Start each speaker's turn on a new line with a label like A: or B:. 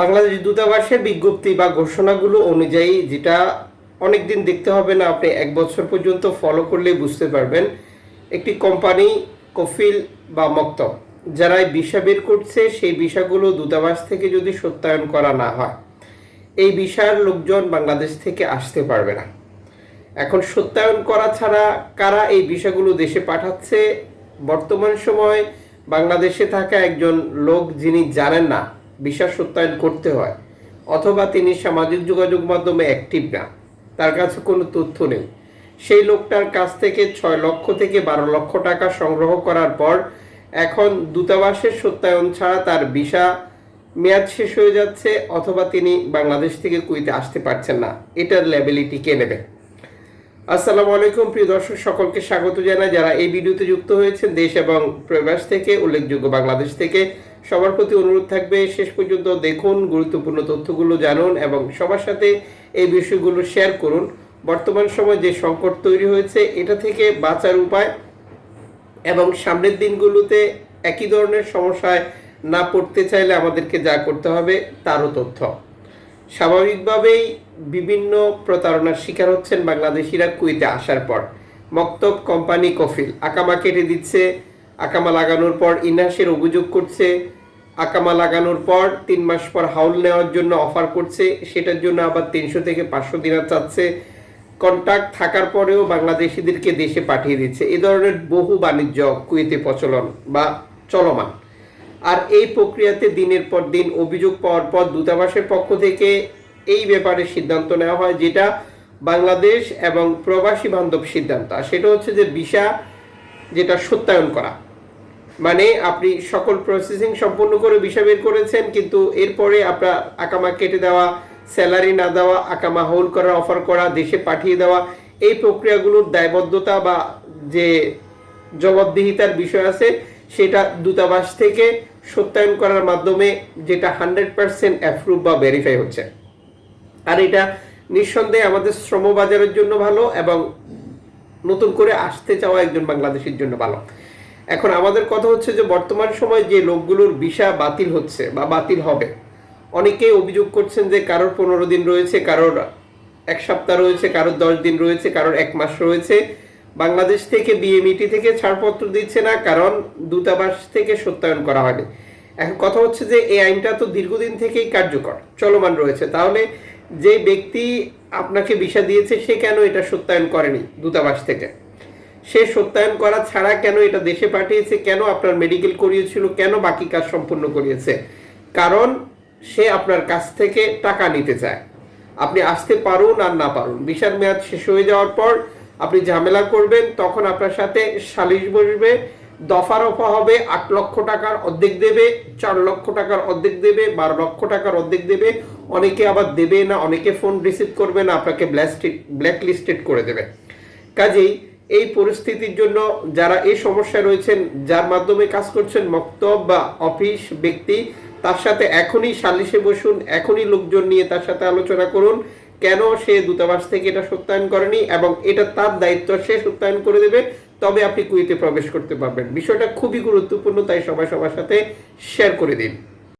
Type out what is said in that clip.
A: বাংলাদেশ দূতাবাসের বিজ্ঞপ্তি বা ঘোষণাগুলো অনুযায়ী যেটা অনেকদিন দেখতে হবে না, আপনি এক বছর পর্যন্ত ফলো করলেই বুঝতে পারবেন। একটি কোম্পানি কফিল বা মক্তব, যারা ভিসা বের করছে, সেই ভিসাগুলো দূতাবাস থেকে যদি সত্যায়ন করা না হয়, এই ভিসার লোকজন বাংলাদেশ থেকে আসতে পারবে না। এখন সত্যায়ন করা ছাড়া কারা এই ভিসাগুলো দেশে পাঠাচ্ছে? বর্তমান সময় বাংলাদেশে থাকা একজন লোক যিনি জানেন না ভিসা সত্যায়ন করতে হয়, অথবা তিনি সামাজিক যোগাযোগ মাধ্যমে অ্যাক্টিভ না। তার কাছে কোনো তথ্য নেই। সেই লোকটার কাছ থেকে ছয় লক্ষ থেকে বারো লক্ষ টাকা সংগ্রহ করার পর এখন দূতাবাসের সত্যায়ন ছাড়া তার ভিসা মেয়াদ শেষ হয়ে যাচ্ছে, অথবা তিনি বাংলাদেশ থেকে কুইতে আসতে পারছেন না। এটার লেবিলিটি কে নেবে? আসসালামু আলাইকুম, প্রিয় দর্শক, সকলকে স্বাগত জানাই। যারা এই ভিডিওতে যুক্ত হয়েছেন, দেশ এবং প্রবাস থেকে, উল্লেখযোগ্য বাংলাদেশ থেকে সবার প্রতি অনুরোধ থাকবে, শেষ পর্যন্ত দেখুন, গুরুত্বপূর্ণ তথ্যগুলো জানুন এবং সবার সাথে এই বিষয়গুলো শেয়ার করুন। বর্তমান সময় যে সংকট তৈরি হয়েছে, এটা থেকে বাঁচার উপায় এবং সামনের দিনগুলোতে একই ধরনের সমস্যায় না পড়তে চাইলে আমাদেরকে যা করতে হবে, তারও তথ্য। স্বাভাবিকভাবেই বিভিন্ন প্রতারণার শিকার হচ্ছেন বাংলাদেশিরা কুইতে আসার পর। মক্তব কোম্পানি কফিল আকামা কেটে দিচ্ছে, আকামা লাগানোর পর ইনহাসের অভিযোগ করছে আকামা লাগানোর পর তিন মাস পর হাউল নেওয়ার জন্য অফার করছে। সেটার জন্য আবার তিনশো থেকে পাঁচশো দিনার চাচ্ছে। কন্ট্যাক্ট থাকার পরেও বাংলাদেশিদেরকে দেশে পাঠিয়ে দিচ্ছে। এ ধরনের বহু বাণিজ্য কুয়েতে প্রচলন বা চলমান। আর এই প্রক্রিয়াতে দিনের পর দিন অভিযোগ পাওয়ার পর দূতাবাসের পক্ষ থেকে এই ব্যাপারে সিদ্ধান্ত নেওয়া হয়, যেটা বাংলাদেশ এবং প্রবাসী বান্ধব সিদ্ধান্ত। সেটা হচ্ছে যে ভিসা যেটা সত্যায়ন করা। মানে আপনি সকল প্রসেসিং সম্পূর্ণ করে ভিসা বের করেছেন, কিন্তু এরপরে আপনার আকামা কেটে দেওয়া স্যালারি না দেওয়া, আকামা হোল্ড করার অফার করা, দেশে পাঠিয়ে দেওয়া, এই প্রক্রিয়াগুলোর দায়বদ্ধতা বা যে জবাবদিহিতার বিষয় আছে, সেটা দূতাবাস থেকে সত্যায়ন করার মাধ্যমে যেটা হান্ড্রেড পার্সেন্ট অ্যাপ্রুভ বা ভেরিফাই হচ্ছে। আর এটা নিঃসন্দেহে আমাদের শ্রম বাজারের জন্য ভালো এবং নতুন করে আসতে চাওয়া একজন বাংলাদেশের জন্য ভালো। এখন আমাদের কথা হচ্ছে যে বর্তমান সময় যে লোকগুলোর ভিসা বাতিল হচ্ছে বা বাতিল হবে, অনেকেই অভিযোগ করছেন যে কারোর পনেরো দিন রয়েছে, কারোর এক সপ্তাহ রয়েছে, কারোর দশ দিন রয়েছে, কারোর এক মাস রয়েছে। বাংলাদেশ থেকে বিএমইটি থেকে ছাড়পত্র দিচ্ছে না, কারণ দূতাবাস থেকে সত্যায়ন করা হয়নি। এখন কথা হচ্ছে যে এই আইনটা তো দীর্ঘদিন থেকেই কার্যকর, চলমান রয়েছে। তাহলে যে ব্যক্তি আপনাকে ভিসা দিয়েছে, সে কেন এটা সত্যায়ন করেনি দূতাবাস থেকে? সে সত্যায়ন করা ছাড়া কেন এটা দেশে পাঠিয়েছে? কেন আপনার মেডিকেল করিয়েছিল? কেন বাকি কাজ সম্পূর্ণ করিয়েছে? কারণ সে আপনার কাছ থেকে টাকা নিতে চায়। আপনি আসতে পারুন আর না পারুন। ভিসার মেয়াদ শেষ হয়ে যাওয়ার পর আপনি ঝামেলা করবেন, তখন আপনার সাথে সালিশ বসবে, দফা রফা হবে, আট লক্ষ টাকার অর্ধেক দেবে, চার লক্ষ টাকার অর্ধেক দেবে, বারো লক্ষ টাকার অর্ধেক দেবে। অনেকে আবার দেবে না, অনেকে ফোন রিসিভ করবে না, আপনাকে ব্ল্যাক লিস্টেড করে দেবে। কাজেই এই পরিস্থিতির জন্য যারা এই সমস্যায় রয়েছেন, যার মাধ্যমে কাজ করছেন মক্তব বা অফিস ব্যক্তি, তার সাথে এখনই সালিশে বসুন, এখনই লোকজন নিয়ে তার সাথে আলোচনা করুন। কেন সে দূতাবাস থেকে এটা সত্যায়ন করেনি এবং এটা তার দায়িত্ব, সে সত্যায়ন করে দেবে, তবে আপনি কুইতে প্রবেশ করতে পারবেন। বিষয়টা খুবই গুরুত্বপূর্ণ, তাই সবাই সবার সাথে শেয়ার করে দিন।